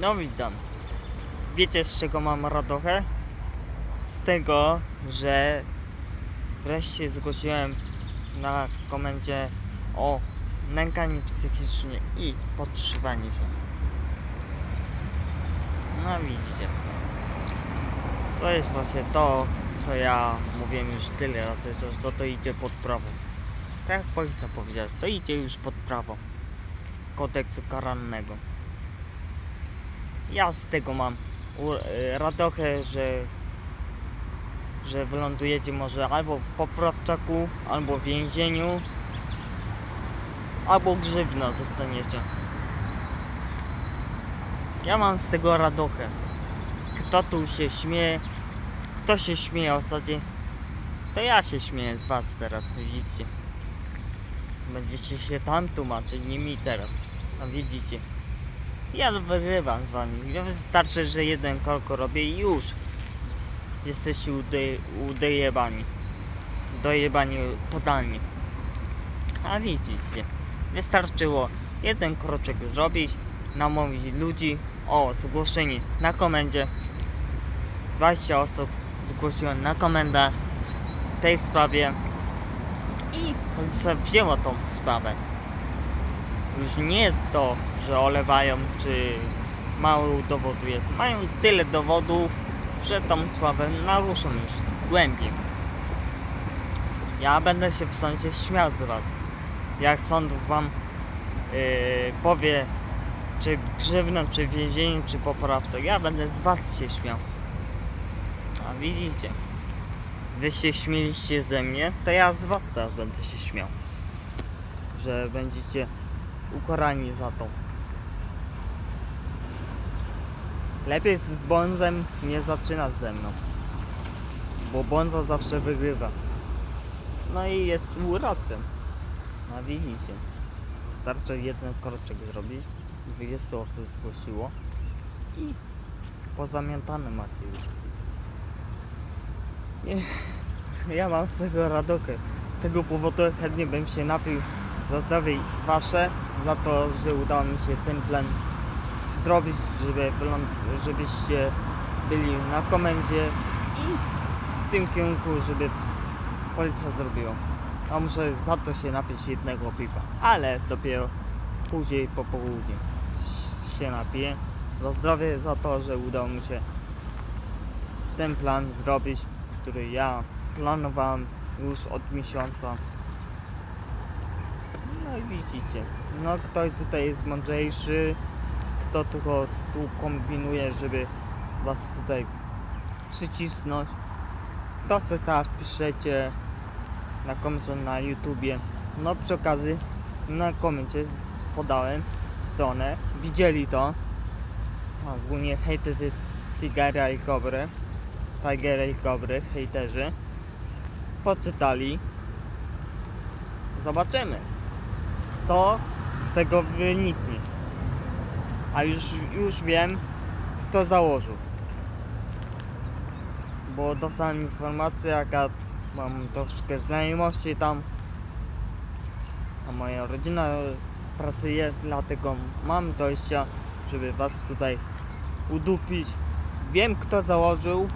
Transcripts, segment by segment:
No witam. Wiecie z czego mam radochę? Z tego, że wreszcie zgłosiłem na komendzie o nękaniu psychicznie i podszywaniu się. No widzicie. To jest właśnie to, co ja mówiłem już tyle razy, że, że to idzie pod prawo. Tak jak policja powiedziała, to idzie już pod prawo kodeksu karalnego. Ja z tego mam y, radochę, że że wylądujecie może albo w poprawczaku, albo w więzieniu, albo grzywno dostaniecie. Ja mam z tego radochę. Kto tu się śmieje, kto się śmieje ostatnio, to ja się śmieję z was teraz, widzicie. Będziecie się tam tłumaczyć, nie mi teraz. A widzicie. Ja wygrywam z wami. Wystarczy, że jeden kolko robię i już. Jesteście ude, udejebani. Dojebani totalnie. A widzicie. Wystarczyło jeden kroczek zrobić, namówić ludzi o zgłoszenie na komendzie. 20 osób zgłosiłem na komendę w tej sprawie i policja wzięła tą sprawę. Już nie jest to, że olewają, czy mało dowodu jest. Mają tyle dowodów, że tą sprawę naruszą już głębiej. Ja będę się w sądzie śmiał z was. Jak sąd wam yy, powie, czy grzywną, czy więzieniu, czy poprawkę, ja będę z was się śmiał. A widzicie, wy się śmieliście ze mnie, to ja z was teraz będę się śmiał. Że będziecie ukarani za to. Lepiej z Bonzem nie zaczyna ze mną. Bo Bonzo zawsze wygrywa. No i jest urocem. No widzicie. Wystarczy jeden kroczek zrobić. 20 osób zgłosiło. I pozamiętane macie już. Nie, ja mam z tego radokę. Z tego powodu chętnie bym się napił za zdrowie wasze, za to, że udało mi się ten plan zrobić, żeby, żebyście byli na komendzie i w tym kierunku, żeby policja zrobiła. A muszę za to się napić jednego pipa, ale dopiero później po południu się napiję. Za zdrowie, za to, że udało mi się ten plan zrobić, który ja planowałem już od miesiąca. No i widzicie, no ktoś tutaj jest mądrzejszy, kto tylko tu kombinuje, żeby was tutaj przycisnąć. To co teraz piszecie na komentarzu na YouTubie. No przy okazji na komencie podałem stronę. Widzieli to. Ogólnie hejterzy Tigera i Kobry. Tigera i Kobry, hejterzy. Poczytali. Zobaczymy. Co z tego wyniknie. A już, już wiem, kto założył. Bo dostałem informację, jaka mam troszkę znajomości tam. A moja rodzina pracuje, dlatego mam dojścia, żeby was tutaj udupić. Wiem, kto założył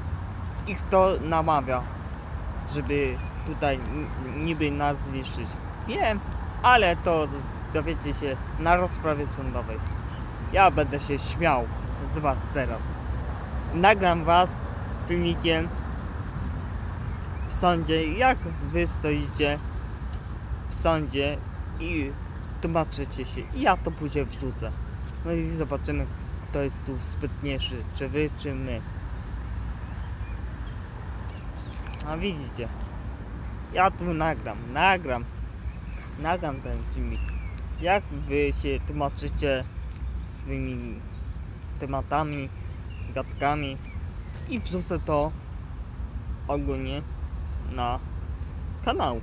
i kto namawia, żeby tutaj niby nas zniszczyć. Wiem, ale to dowiecie się na rozprawie sądowej. Ja będę się śmiał z was teraz. Nagram was filmikiem w sądzie, jak wy stoicie w sądzie i tłumaczycie się. I ja to później wrzucę. No i zobaczymy, kto jest tu spytniejszy, czy wy, czy my. A widzicie, ja tu nagram, nagram, nagram ten filmik. Jak wy się tłumaczycie swoimi tematami, gadkami i wrzucę to ogólnie na kanał.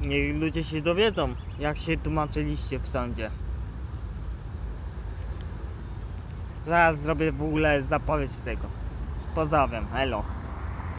Niech ludzie się dowiedzą, jak się tłumaczyliście w sądzie. Zaraz zrobię w ogóle zapowiedź tego. Pozdrawiam, elo.